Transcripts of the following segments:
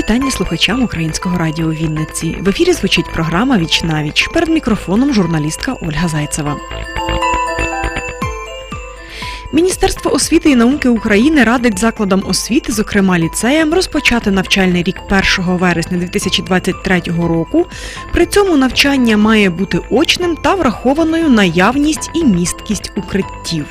Вітання слухачам українського радіо Вінниці. В ефірі звучить програма Віч на віч. Перед мікрофоном журналістка Ольга Зайцева. Міністерство освіти і науки України радить закладам освіти, зокрема ліцеям, розпочати навчальний рік 1 вересня 2023 року. При цьому навчання має бути очним та врахованою наявність і місткість укриттів.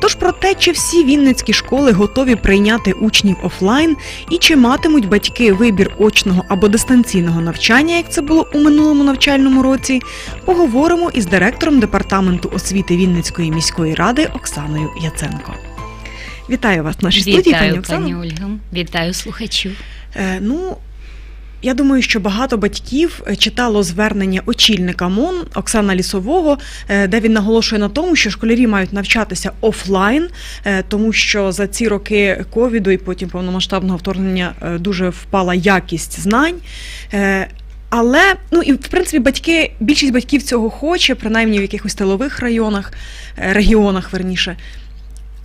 Тож про те, чи всі вінницькі школи готові прийняти учнів офлайн і чи матимуть батьки вибір очного або дистанційного навчання, як це було у минулому навчальному році, поговоримо із директором департаменту освіти Вінницької міської ради Оксаною Яценко. Вітаю вас в нашій студії, пані Вітаю, пані Ольга. Вітаю слухачів. Е, ну, я думаю, що багато батьків е, читало звернення очільника МОН Оксана Лісового, е, де він наголошує на тому, що школярі мають навчатися офлайн, е, тому що за ці роки ковіду і потім повномасштабного вторгнення дуже впала якість знань. Але ну і в принципі батьки, більшість батьків цього хоче, принаймні в якихось тилових районах, регіонах верніше.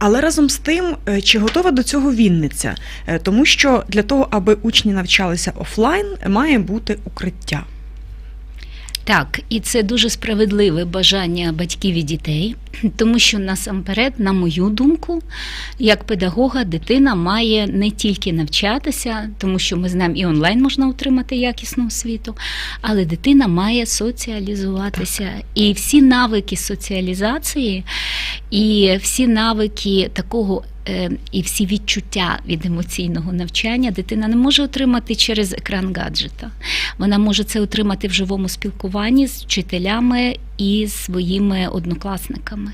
Але разом з тим, е, чи готова до цього Вінниця? Е, Тому що для того, аби учні навчалися офлайн, має бути укриття. Так, і це дуже справедливе бажання батьків і дітей, тому що насамперед, на мою думку, як педагога, дитина має не тільки навчатися, тому що ми знаємо, і онлайн можна отримати якісну освіту, але дитина має соціалізуватися. І всі навики соціалізації, і всі навики такого. Е, І всі відчуття від емоційного навчання дитина не може отримати через екран гаджета. Вона може це отримати в живому спілкуванні з вчителями і своїми однокласниками.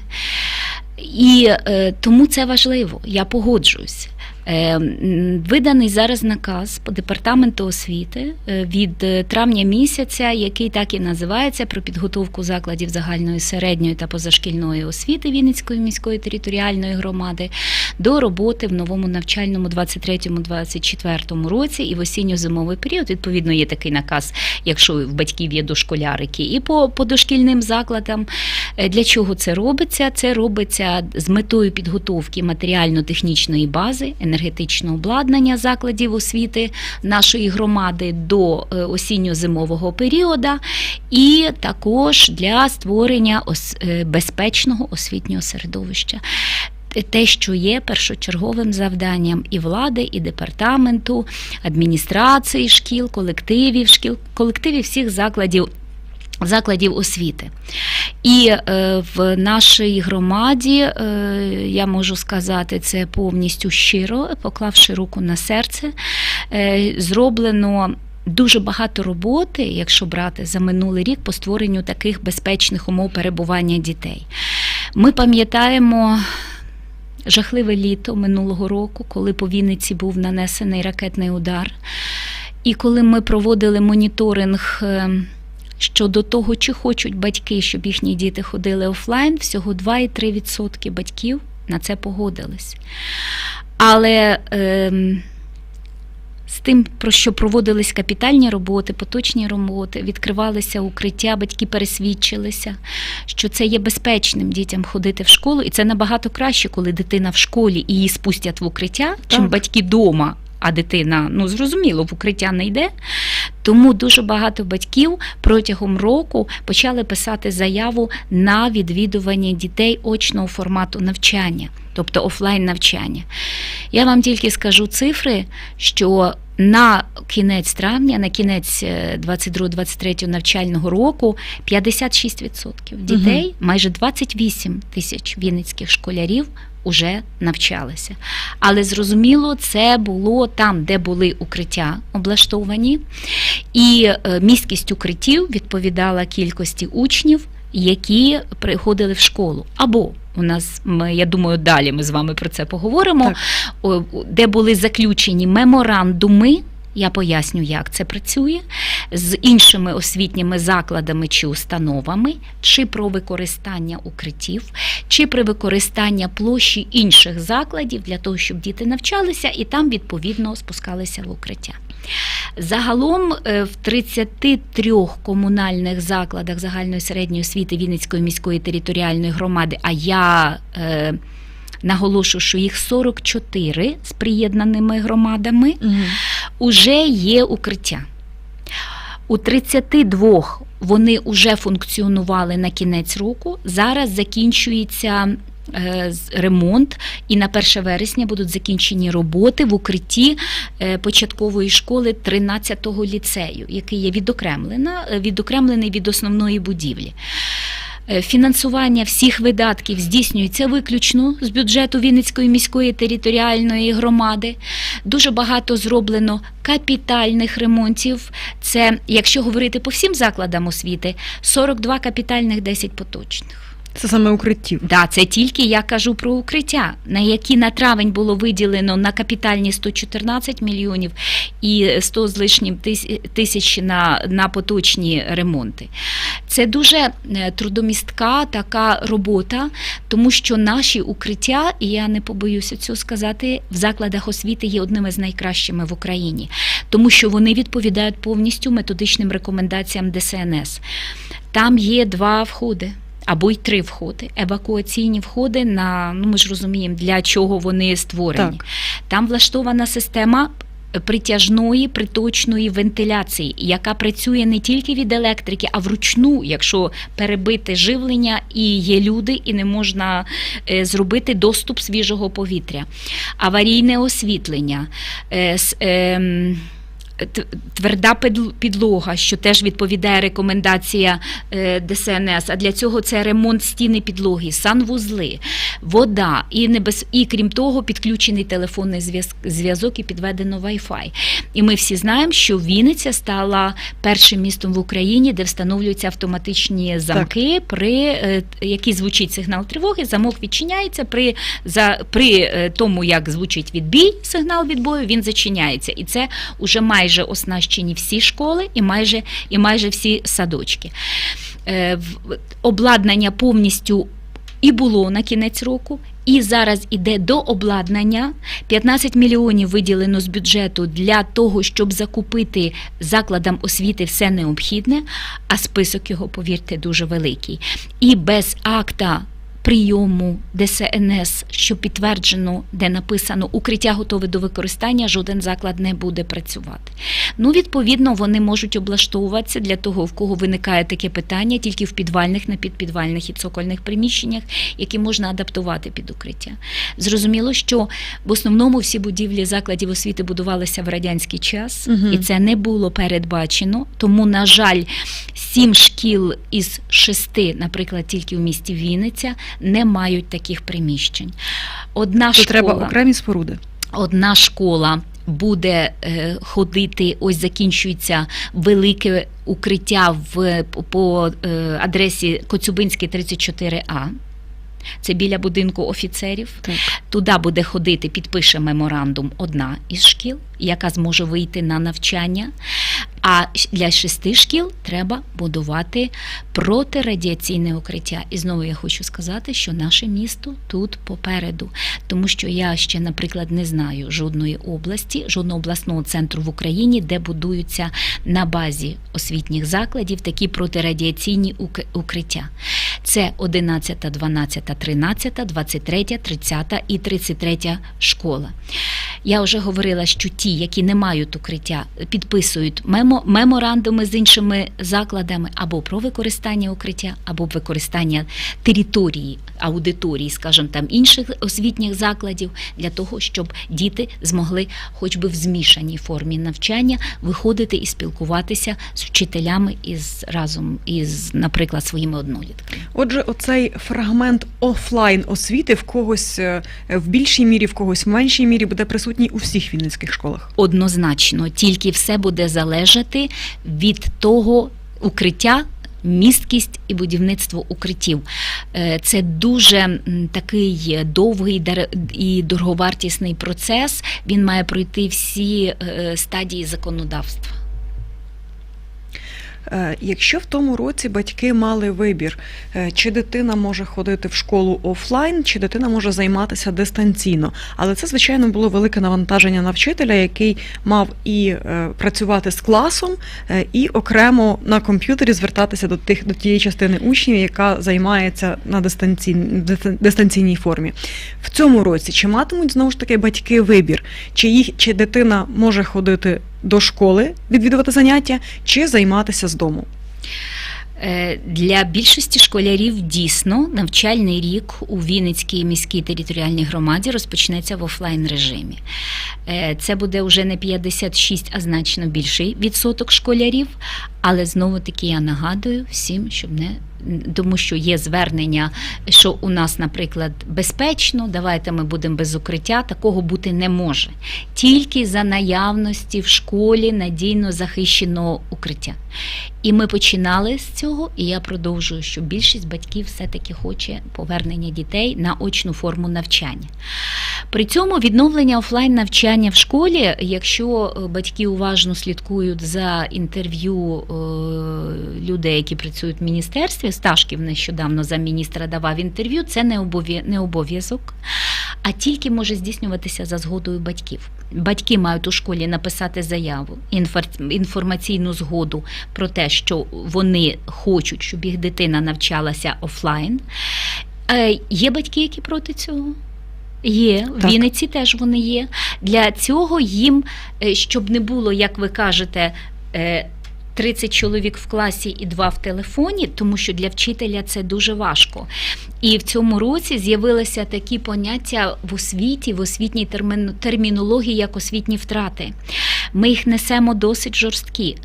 І е, тому це важливо, я погоджуюсь. Е, виданий зараз наказ по департаменту освіти е, від е, травня місяця, який так і називається про підготовку закладів загальної середньої та позашкільної освіти Вінницької міської територіальної громади до роботи в новому навчальному 23-24 році і в осінньо-зимовий період. Відповідно, є такий наказ, якщо в батьків є дошколярики, і по, по дошкільним закладам. Для чого це робиться? Це робиться з метою підготовки матеріально-технічної бази, енергетичного обладнання закладів освіти нашої громади до е, осінньо-зимового періоду, і також для створення е, безпечного освітнього середовища. Те, що є першочерговим завданням і влади, і департаменту, адміністрації шкіл, колективів шкіл, колективів всіх закладів. Закладів освіти. І е, в нашій громаді, е, я можу сказати, це повністю щиро, поклавши руку на серце, е, зроблено. Дуже багато роботи, якщо брати за минулий рік, по створенню таких безпечних умов перебування дітей. Ми пам'ятаємо жахливе літо минулого року, коли по Вінниці був нанесений ракетний удар. І коли ми проводили моніторинг е, щодо того, чи хочуть батьки, щоб їхні діти ходили офлайн, всього 2,3% батьків на це погодились. Але ем, з тим, про що проводились капітальні роботи, поточні роботи, відкривалися укриття, батьки пересвідчилися, що це є безпечним дітям ходити в школу, і це набагато краще, коли дитина в школі і її спустять в укриття, чим батьки вдома. А дитина, ну зрозуміло, в укриття не йде. Тому дуже багато батьків протягом року почали писати заяву на відвідування дітей очного формату навчання, тобто офлайн навчання. Я вам тільки скажу цифри, що на кінець травня, на кінець е, 22-23 навчального року 56% дітей, майже 28 тисяч вінницьких школярів уже навчалися. Але зрозуміло, це було там, де були укриття облаштовані, і міськість місткість укриттів відповідала кількості учнів, які приходили в школу. Або у нас, я думаю, далі ми з вами про це поговоримо, Так. де були заключені меморандуми. Я поясню, як це працює з іншими освітніми закладами чи установами, чи про використання укриттів, чи при використання площі інших закладів для того, щоб діти навчалися і там відповідно спускалися в укриття. Загалом е, в 33 комунальних закладах загальної середньої освіти Вінницької міської територіальної громади, а я наголошую, що їх 44 з приєднаними громадами, уже є укриття. У 32 вони вже функціонували на кінець року. Зараз закінчується е, ремонт, і на 1 вересня будуть закінчені роботи в укритті е, початкової школи 13-го ліцею, який є відокремлена, е, відокремлений від основної будівлі. Е, Фінансування всіх видатків здійснюється виключно з бюджету Вінницької міської територіальної громади. Дуже багато зроблено капітальних ремонтів. Це, якщо говорити по всім закладам освіти, 42 капітальних, 10 поточних. Це саме укриттів. Да, це тільки я кажу про укриття, на які на травень було виділено на капітальні 114 мільйонів і 100 з лишнім тисяч на, на поточні ремонти. Це дуже е, трудомістка така робота, тому що наші укриття, і я не побоюся цього сказати, в закладах освіти є одними з найкращими в Україні, тому що вони відповідають повністю методичним рекомендаціям ДСНС. Там є два входи. Або й три входи, евакуаційні входи на ну ми ж розуміємо, для чого вони створені. Так. Там влаштована система притяжної приточної вентиляції, яка працює не тільки від електрики, а вручну, якщо перебити живлення і є люди, і не можна е, зробити доступ свіжого повітря. Аварійне освітлення. Тверда підлога, що теж відповідає рекомендація е, ДСНС. А для цього це ремонт стіни підлоги, санвузли, вода і небез... і крім того, підключений телефонний зв'яз- зв'язок і підведено Wi-Fi. І ми всі знаємо, що Вінниця стала першим містом в Україні, де встановлюються автоматичні замки, при е, який звучить сигнал тривоги. Замок відчиняється при, за, при е, тому, як звучить відбій, сигнал відбою, він зачиняється. І це вже майже оснащені всі школи і майже, і майже всі садочки. Е, Обладнання повністю і було на кінець року, і зараз іде до обладнання. 15 мільйонів виділено з бюджету для того, щоб закупити закладам освіти все необхідне, а список його, повірте, дуже великий. І без акта. Прийому ДСНС, що підтверджено, де написано укриття готове до використання, жоден заклад не буде працювати. Ну, відповідно, вони можуть облаштовуватися для того, в кого виникає таке питання, тільки в підвальних, напідпідвальних і цокольних приміщеннях, які можна адаптувати під укриття. Зрозуміло, що в основному всі будівлі закладів освіти будувалися в радянський час, Мгм. і це не було передбачено. Тому, на жаль, сім шкіл із шести, наприклад, тільки в місті Вінниця, не мають таких приміщень. Одна То школа, треба окремі споруди. одна школа буде е, ходити, ось закінчується велике укриття в, по е, адресі Коцюбинський 34А. Це біля будинку офіцерів. Так. Туди буде ходити, підпише меморандум одна із шкіл, яка зможе вийти на навчання. А для шести шкіл треба будувати протирадіаційне укриття. І знову я хочу сказати, що наше місто тут попереду, тому що я ще, наприклад, не знаю жодної області, жодного обласного центру в Україні, де будуються на базі освітніх закладів такі протирадіаційні укриття. Це 11, 12, 13, 23, 30 і 33 школа. Я вже говорила, що ті, які не мають укриття, підписують мемо, меморандуми з іншими закладами або про використання укриття, або використання території, аудиторії, скажімо, там інших освітніх закладів для того, щоб діти змогли, хоч би в змішаній формі навчання, виходити і спілкуватися з вчителями із разом із, наприклад, своїми однолітками. Отже, оцей фрагмент офлайн освіти в когось е, в більшій мірі, в когось в меншій мірі буде присутній у всіх вінницьких школах. Однозначно, тільки все буде залежати від того укриття. Місткість і будівництво укриттів Е, це дуже такий довгий і дороговартісний процес. Він має пройти всі е, стадії законодавства. Е, Якщо в тому році батьки мали вибір, е, чи дитина може ходити в школу офлайн, чи дитина може займатися дистанційно. Але це, звичайно, було велике навантаження на вчителя, який мав і е, працювати з класом, і окремо на комп'ютері звертатися до тих до тієї частини учнів, яка займається на дистанційній дистанційній формі. В цьому році чи матимуть знову ж таки батьки вибір, чи їх чи дитина може ходити до школи, відвідувати заняття, чи займатися з дому? Е, Для більшості школярів дійсно навчальний рік у Вінницькій міській територіальній громаді розпочнеться в офлайн режимі. Е, Це буде вже не 56, а значно більший відсоток школярів. Але знову таки я нагадую всім, щоб не тому, що є звернення, що у нас, наприклад, безпечно, давайте ми будемо без укриття. Такого бути не може. Тільки за наявності в школі надійно захищеного укриття. І ми починали з цього, і я продовжую, що більшість батьків все-таки хоче повернення дітей на очну форму навчання. При цьому відновлення офлайн навчання в школі, якщо е, батьки уважно слідкують за інтерв'ю е, людей, які працюють в міністерстві, Сташків нещодавно за міністра давав інтерв'ю, це не обов'я- не обов'язок, а тільки може здійснюватися за згодою батьків. Батьки мають у школі написати заяву, інформаційну згоду про те, що вони хочуть, щоб їх дитина навчалася офлайн. Е, Є батьки, які проти цього? Є, в Вінниці теж вони є. Для цього їм, е, щоб не було, як ви кажете, е, 30 чоловік в класі і 2 в телефоні, тому що для вчителя це дуже важко. І в цьому році з'явилися такі поняття в освіті, в освітній термін- термінології, як освітні втрати. Ми їх несемо досить жорсткі.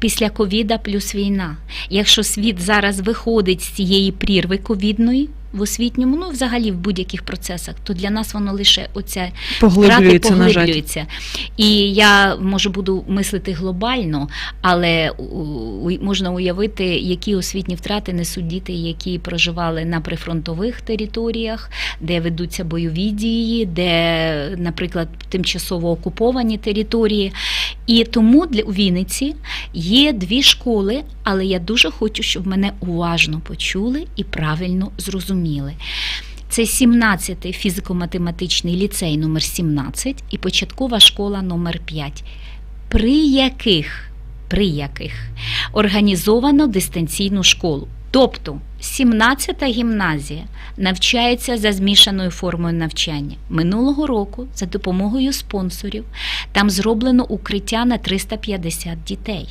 Після ковіда плюс війна. Якщо світ зараз виходить з цієї прірви ковідної в освітньому, ну взагалі в будь-яких процесах, то для нас воно лише оця Поглиблюється, втрати поглиблюються. І я може буду мислити глобально, але можна уявити, які освітні втрати несуть діти, які проживали на прифронтових територіях, де ведуться бойові дії, де, наприклад, тимчасово окуповані території. І тому для у Вінниці є дві школи, але я дуже хочу, щоб мене уважно почули і правильно зрозуміли. Це 17-й фізико-математичний ліцей номер 17 і початкова школа номер 5 при яких, при яких організовано дистанційну школу. Тобто 17-та гімназія навчається за змішаною формою навчання. Минулого року за допомогою спонсорів там зроблено укриття на 350 дітей.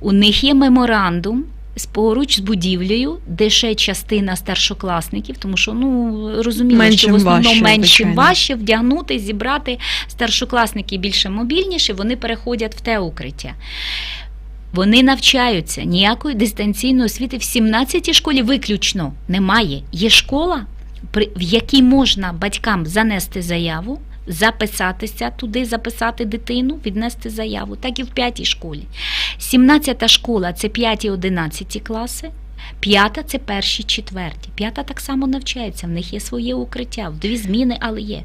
У них є меморандум. Поруч з будівлею, де ще частина старшокласників, тому що ну розуміло, що в основному меншим важче вдягнути, зібрати старшокласники більше мобільніші, вони переходять в те укриття. Вони навчаються ніякої дистанційної освіти в 17-й школі виключно немає. Є школа, в якій можна батькам занести заяву, записатися туди, записати дитину, віднести заяву, так і в п'ятій школі. 17-та школа це 5-11 класи. П'ята це перші, четверті. П'ята так само навчається, в них є своє укриття, в дві зміни, але є.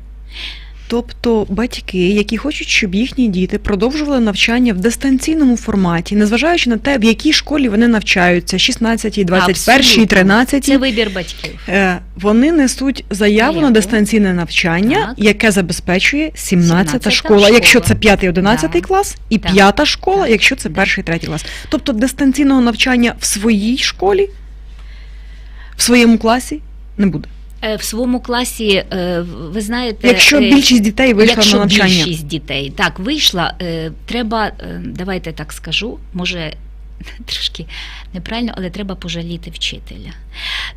Тобто батьки, які хочуть, щоб їхні діти продовжували навчання в дистанційному форматі, незважаючи на те, в якій школі вони навчаються, 16, 21, Абсолютно. 13, Це вибір батьків. е, вони несуть заяву на дистанційне навчання, Так. яке забезпечує 17 17-та школа, школа. якщо це 5-11 Так. клас, і Так. 5 школа, Так. якщо це Да. 1-3 клас. Тобто дистанційного навчання в своїй школі, в своєму класі не буде. Е, В своєму класі, е, ви знаєте, Якщо е, більшість дітей вийшла якщо на навчання. більшість дітей так вийшла, треба, давайте так скажу, може трошки неправильно, але треба пожаліти вчителя.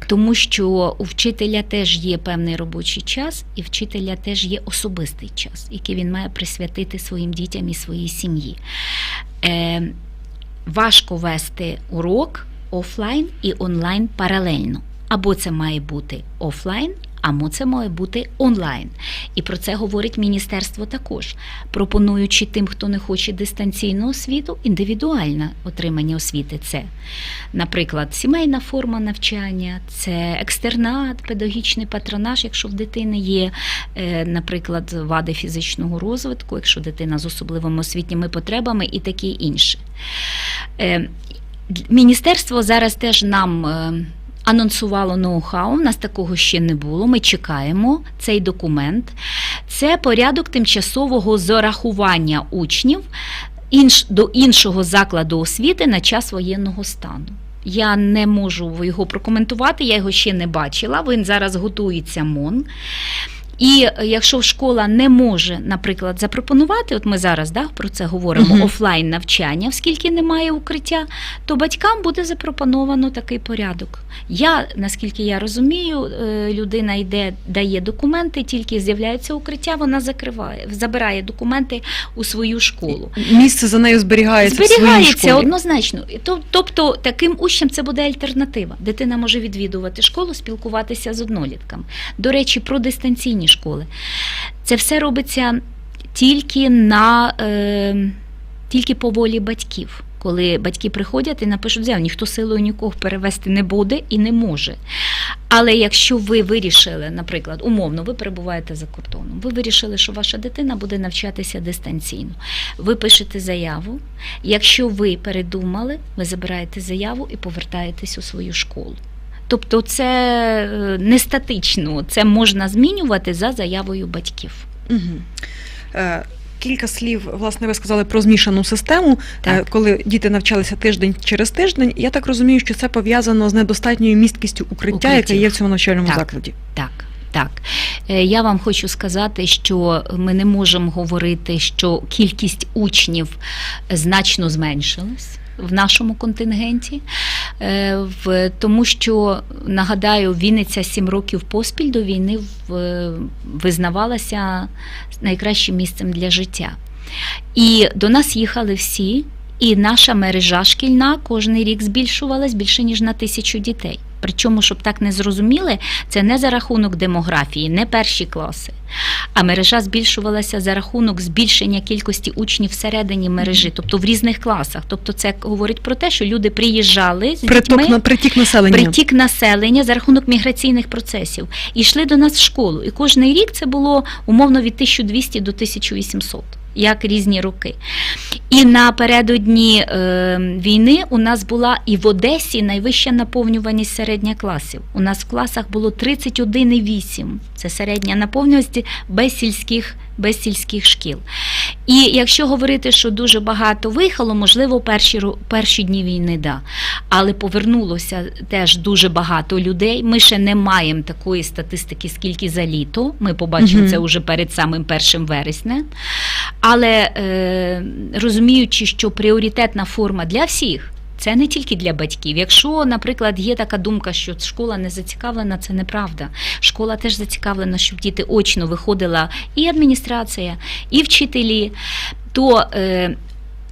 Тому що у вчителя теж є певний робочий час, і вчителя теж є особистий час, який він має присвятити своїм дітям і своїй сім'ї. Важко вести урок офлайн і онлайн паралельно. Або це має бути офлайн, або це має бути онлайн. І про це говорить міністерство також, пропонуючи тим, хто не хоче дистанційну освіту, індивідуальне отримання освіти. Це, наприклад, сімейна форма навчання, це екстернат, педагогічний патронаж, якщо в дитини є, е, наприклад, вади фізичного розвитку, якщо дитина з особливими освітніми потребами і таке інше. Е, міністерство зараз теж нам. Анонсувало ноу-хау, у нас такого ще не було. Ми чекаємо цей документ. Це порядок тимчасового зарахування учнів до іншого закладу освіти на час воєнного стану. Я не можу його прокоментувати, я його ще не бачила. Він зараз готується МОН. І е, якщо школа не може, наприклад, запропонувати, от ми зараз да, про це говоримо, Мгм. офлайн навчання, оскільки немає укриття, то батькам буде запропоновано такий порядок. Я, наскільки я розумію, е, людина йде, дає документи, тільки з'являється укриття, вона закриває, забирає документи у свою школу. Місце за нею зберігається, в своїй Зберігається школі. однозначно. Тобто таким учням це буде альтернатива. Дитина може відвідувати школу, спілкуватися з однолітками. До речі, про дистанційні школи. Це все робиться тільки на е, тільки по волі батьків. Коли батьки приходять і напишуть заяву, ніхто силою нікого перевести не буде і не може. Але якщо ви вирішили, наприклад, умовно, ви перебуваєте за кордоном, ви вирішили, що ваша дитина буде навчатися дистанційно. Ви пишете заяву. Якщо ви передумали, ви забираєте заяву і повертаєтесь у свою школу. Тобто це е, не статично, це можна змінювати за заявою батьків. Е, Кілька слів, власне, ви сказали про змішану систему, Так. е, коли діти навчалися тиждень через тиждень. Я так розумію, що це пов'язано з недостатньою місткістю укриття, яке є в цьому навчальному Так. закладі. Так, так. Я вам хочу сказати, що ми не можемо говорити, що кількість учнів значно зменшилась. В нашому контингенті, Е, тому що нагадаю, Вінниця сім років поспіль до війни визнавалася найкращим місцем для життя. І до нас їхали всі, і наша мережа шкільна кожен рік збільшувалась більше ніж на тисячу дітей. Причому, щоб так не зрозуміли, це не за рахунок демографії, не перші класи. А мережа збільшувалася за рахунок збільшення кількості учнів всередині мережі, тобто в різних класах. Тобто, це говорить про те, що люди приїжджали з Приток дітьми, притік населення. притік населення за рахунок міграційних процесів і йшли до нас в школу. І кожен рік це було умовно від 1200 до 1800. Як різні роки. І напередодні е, війни у нас була і в Одесі найвища наповнюваність середня класів. У нас в класах було 31,8. Це середня наповнюваність без сільських, без сільських шкіл. І якщо говорити, що дуже багато виїхало, можливо, перші, перші дні війни, да. Але повернулося теж дуже багато людей. Ми ще не маємо такої статистики, скільки за літо. Ми побачимо Мгм. це вже перед самим 1 вересня. Але е, розуміючи, що пріоритетна форма для всіх. Це не тільки для батьків. Якщо, наприклад, є така думка, що школа не зацікавлена, це неправда. Школа теж зацікавлена, щоб діти очно виходила і адміністрація, і вчителі. То е,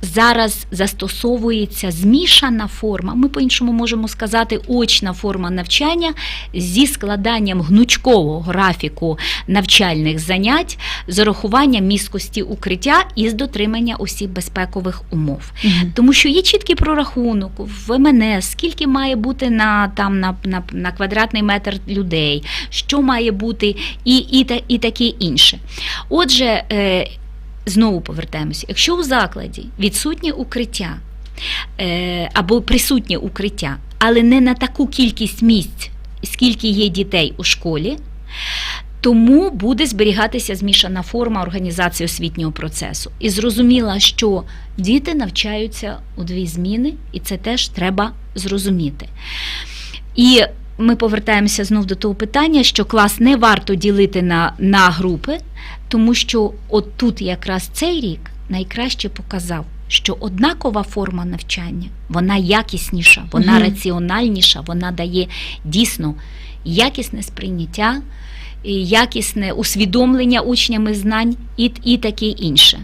зараз застосовується змішана форма. Ми по-іншому можемо сказати очна форма навчання зі складанням гнучкового графіку навчальних занять з урахуванням місткості укриття і з дотримання усіх безпекових умов. Мгм. Тому що є чіткий прорахунок в МНС, скільки має бути на, там, на, на, на квадратний метр людей, що має бути, і, і, та- і таке інше. Отже, е, знову повертаємося, якщо у закладі відсутнє укриття е, або присутнє укриття, але не на таку кількість місць, скільки є дітей у школі, тому буде зберігатися змішана форма організації освітнього процесу. І зрозуміла, що діти навчаються у дві зміни, і це теж треба зрозуміти. І ми повертаємося знов до того питання, що клас не варто ділити на, на групи, тому що от тут якраз цей рік найкраще показав, що однакова форма навчання, вона якісніша, вона Мгм. раціональніша, вона дає дійсно якісне сприйняття, якісне усвідомлення учнями знань і, і таке інше.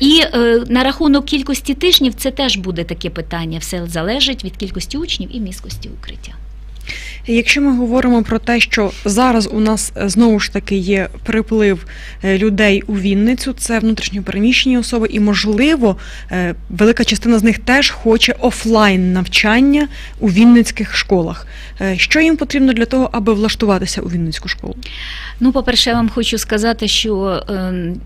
І е, на рахунок кількості тижнів це теж буде таке питання. Все залежить від кількості учнів і міськості укриття. Якщо ми говоримо про те, що зараз у нас е, знову ж таки є приплив е, людей у Вінницю, це внутрішньопереміщені особи, і можливо, е, велика частина з них теж хоче офлайн навчання у вінницьких школах. Що їм потрібно для того, аби влаштуватися у Вінницьку школу? Ну, по-перше, я вам хочу сказати, що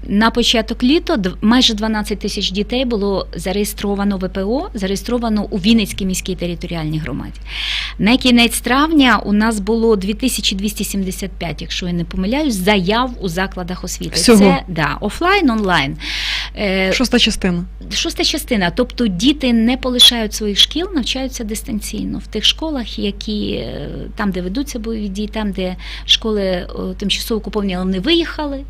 на початок літа майже 12 тисяч дітей було зареєстровано ВПО, зареєстровано у Вінницькій міській територіальній громаді. На кінець травня у нас було 2275, якщо я не помиляюсь, заяв у закладах освіти. Всього? Це да, офлайн, онлайн. Е, Шоста частина. Шоста частина, тобто діти не полишають своїх шкіл, навчаються дистанційно в тих школах, які е, там, де ведуться бойові дії, там, де школи тимчасово окуповані, але не виїхали.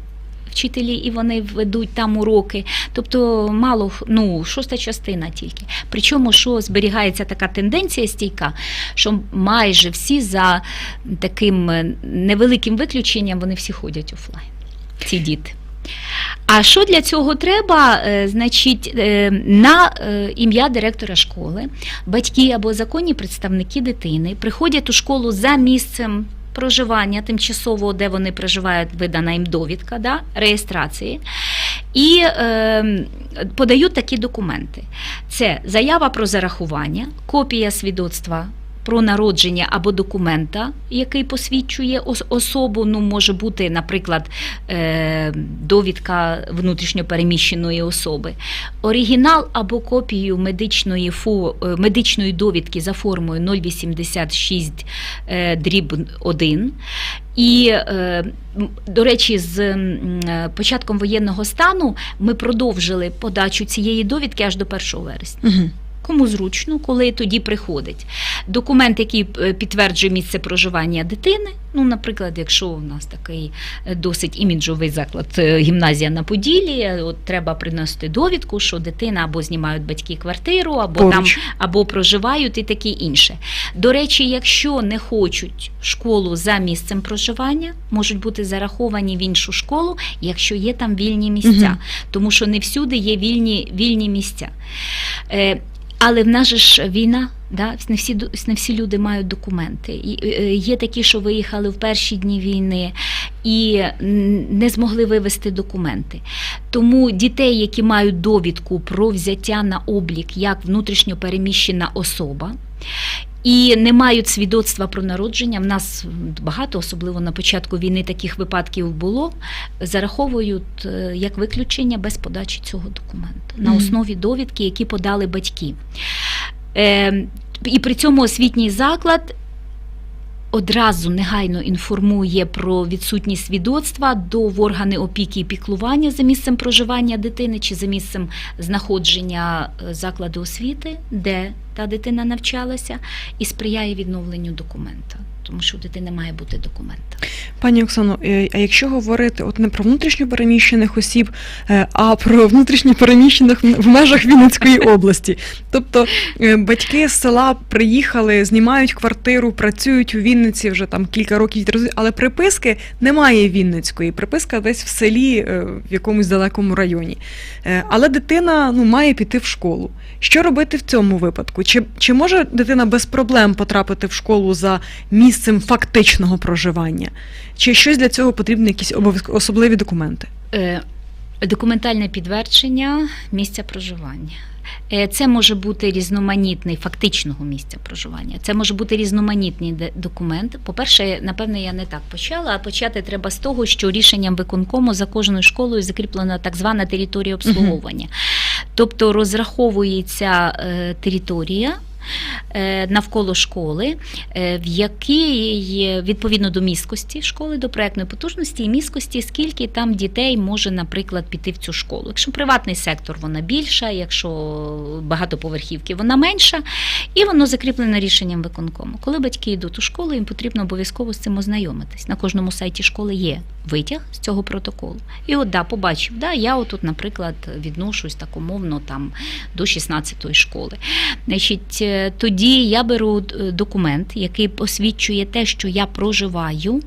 Вчителі і вони ведуть там уроки, тобто мало ну шоста частина тільки. Причому, що зберігається така тенденція стійка, що майже всі за таким е, невеликим виключенням вони всі ходять офлайн. Ці діти. А що для цього треба? Е, Значить, е, на ім'я директора школи батьки або законні представники дитини приходять у школу за місцем проживання тимчасового, де вони проживають, видана їм довідка да, реєстрації, і е, подають такі документи: це заява про зарахування, копія свідоцтва. Про народження або документа, який посвідчує особу, ну може бути, наприклад, е, довідка внутрішньопереміщеної особи, оригінал або копію медичної фу, е, медичної довідки за формою 086 е, дріб 1. І, до речі, з початком воєнного стану ми продовжили подачу цієї довідки аж до 1 вересня. Угу. Кому зручно, коли тоді приходить. Документ, який е, підтверджує місце проживання дитини. Ну, наприклад, якщо у нас такий е, досить іміджовий заклад е, гімназія на Поділі, от треба приносити довідку, що дитина або знімають батьки квартиру, або там або проживають і таке інше. До речі, якщо не хочуть школу за місцем проживання, можуть бути зараховані в іншу школу, якщо є там вільні місця, Мгм. тому що не всюди є вільні, вільні місця. Е, але в нас же ж війна, да? не, всі, не всі люди мають документи. І, е, Є такі, що виїхали в перші дні війни і не змогли вивести документи. Тому дітей, які мають довідку про взяття на облік як внутрішньо переміщена особа. І не мають свідоцтва про народження. В нас багато, особливо на початку війни, таких випадків було. Зараховують е, як виключення без подачі цього документу на основі довідки, які подали батьки. Е, і при цьому освітній заклад одразу негайно інформує про відсутність свідоцтва до в органи опіки і піклування за місцем проживання дитини чи за місцем знаходження е, закладу освіти, де та дитина навчалася, і сприяє відновленню документа, тому що у дитини має бути документ. Пані Оксано, е, а якщо говорити от не про внутрішньопереміщених осіб, е, а про внутрішньопереміщених в межах Вінницької області. Тобто е, батьки з села приїхали, знімають квартиру, працюють у Вінниці вже там кілька років, але приписки немає Вінницької. Приписка десь в селі, в якомусь далекому районі. Але дитина ну, має піти в школу. Що робити в цьому випадку? Чи, чи може дитина без проблем потрапити в школу за місцем фактичного проживання? Чи щось для цього потрібні якісь особливі документи? Е, Документальне підтвердження місця проживання. Е, Це може бути різноманітний фактичного місця проживання. Це може бути різноманітний документ. По-перше, напевне, я не так почала. А почати треба з того, що рішенням виконкому за кожною школою закріплена так звана територія обслуговування. Тобто розраховується е, територія. Е, Навколо школи, е, в якій відповідно до міськості школи, до проектної потужності і міськості, скільки там дітей може, наприклад, піти в цю школу. Якщо приватний сектор, вона більша, якщо багатоповерхівки, вона менша, і воно закріплене рішенням виконкому. Коли батьки йдуть у школу, їм потрібно обов'язково з цим ознайомитись. На кожному сайті школи є витяг з цього протоколу. І от да, побачив, да, я отут, наприклад, відношусь так умовно там до 16-ї школи. Значить, е, тоді я беру е, документ, який посвідчує те, що я проживаю.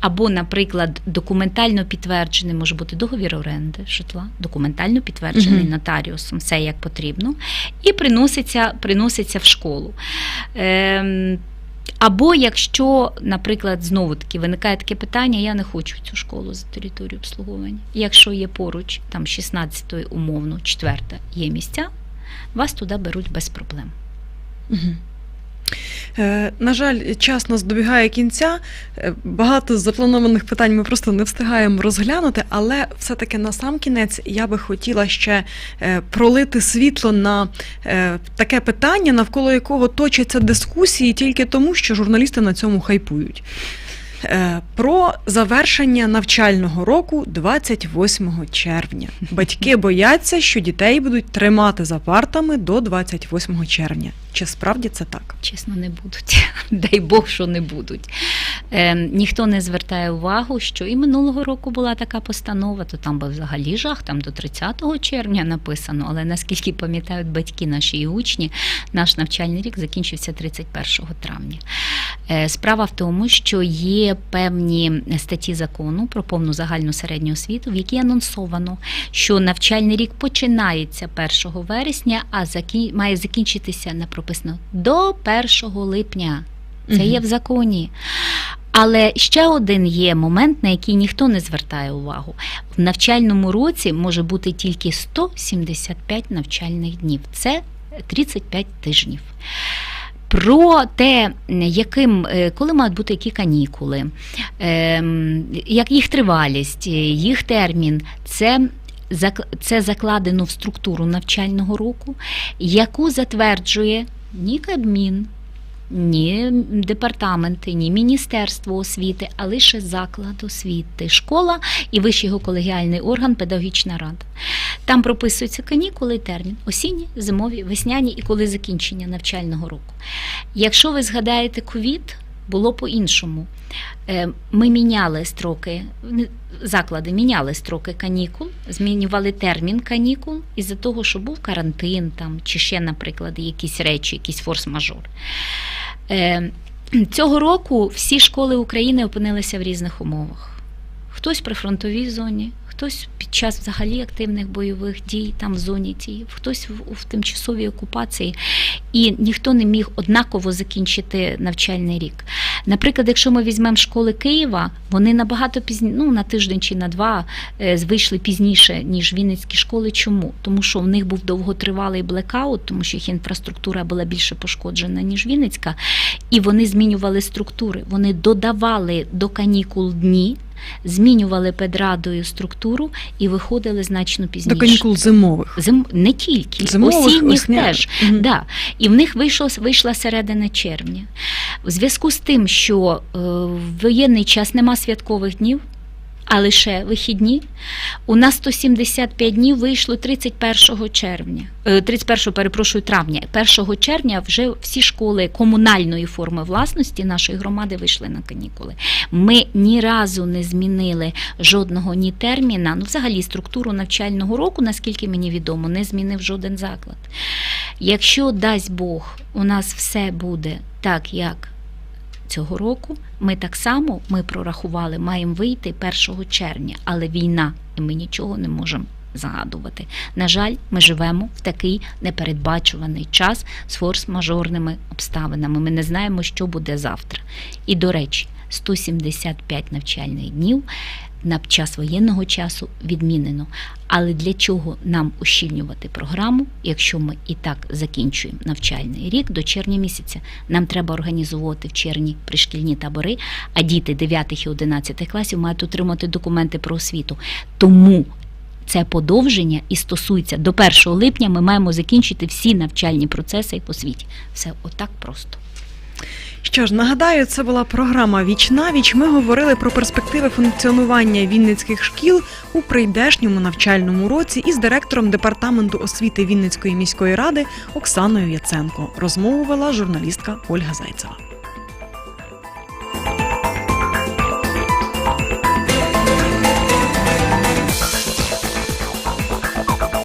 Або, наприклад, документально підтверджений може бути договір оренди житла, документально підтверджений Мгм. нотаріусом, все як потрібно, і приноситься, приноситься в школу. Ем, Або якщо, наприклад, знову таки виникає таке питання, я не хочу цю школу за територію обслуговування. Якщо є поруч, там 16-ї умовно, 4 є місця, вас туди беруть без проблем. Е, на жаль, час нас добігає кінця. Е, Багато запланованих питань ми просто не встигаємо розглянути, але все-таки на сам кінець я би хотіла ще е, пролити світло на таке питання, навколо якого точаться дискусії тільки тому, що журналісти на цьому хайпують. Е, Про завершення навчального року 28 червня. Батьки бояться, що дітей будуть тримати за партами до 28 червня. Чи справді це так? Чесно, не будуть. Дай Бог, що не будуть. Е, ніхто не звертає увагу, що і минулого року була така постанова, то там би взагалі жах, там до 30 червня написано. Але наскільки пам'ятають батьки наші і учні, наш навчальний рік закінчився 31 травня. Е, справа в тому, що є певні статті закону про повну загальну середню освіту, в якій анонсовано, що навчальний рік починається 1 вересня, а закін... має закінчитися не прописано до 1 липня. Це Мгм. є в законі. Але ще один є момент, на який ніхто не звертає увагу. В навчальному році може бути тільки 175 навчальних днів. Це 35 тижнів. Про те, яким, е, коли мають бути які канікули, ем, як їх тривалість, е, їх термін, це це закладено в структуру навчального року, яку затверджує ні Кабмін, ні департаменти, ні Міністерство освіти, а лише заклад освіти, школа і вищий його колегіальний орган педагогічна рада. Там прописуються канікули термін осінні, зимові, весняні і коли закінчення навчального року. Якщо ви згадаєте ковід, було по-іншому. Е, Ми міняли строки, заклади міняли строки канікул, змінювали термін канікул із-за того, що був карантин там, чи ще, наприклад, якісь речі, якийсь форс-мажор. Е, Цього року всі школи України опинилися в різних умовах. Хтось при фронтовій зоні, хтось під час взагалі активних бойових дій, там в зоні тій, хтось в, в тимчасовій окупації, і ніхто не міг однаково закінчити навчальний рік. Наприклад, якщо ми візьмемо школи Києва, вони набагато пізніше, ну на тиждень чи на два е, вийшли пізніше, ніж Вінницькі школи. Чому? Тому що в них був довготривалий блекаут, тому що їх інфраструктура була більше пошкоджена, ніж Вінницька, і вони змінювали структури, вони додавали до канікул дні. Змінювали педрадою структуру і виходили значно пізніше. До канікул зимових. Зим... Не тільки, Зимових, осінніх осня- теж. Угу. Да. І в них вийшло, вийшла середина червня. В зв'язку з тим, що е, в воєнний час нема святкових днів, а лише вихідні, у нас 175 днів вийшло 31 червня. Е, 31, перепрошую, травня. 1 червня вже всі школи комунальної форми власності нашої громади вийшли на канікули. Ми ні разу не змінили жодного ні терміна, ну взагалі структуру навчального року, наскільки мені відомо, не змінив жоден заклад. Якщо дасть Бог, у нас все буде так, як цього року, ми так само ми прорахували, маємо вийти 1 червня, але війна, і ми нічого не можемо загадувати. На жаль, ми живемо в такий непередбачуваний час з форс-мажорними обставинами. Ми не знаємо, що буде завтра. І до речі, 175 навчальних днів на час воєнного часу відмінено. Але для чого нам ущільнювати програму, якщо ми і так закінчуємо навчальний рік до червня місяця? Нам треба організовувати в червні пришкільні табори, а діти 9 і 11 класів мають отримати документи про освіту. Тому це подовження і стосується до 1 липня. Ми маємо закінчити всі навчальні процеси по світі. Все отак просто. Що ж, нагадаю, це була програма Віч на віч. Ми говорили про перспективи функціонування вінницьких шкіл у прийдешньому навчальному році із директором департаменту освіти Вінницької міської ради Оксаною Яценко. Розмовувала журналістка Ольга Зайцева.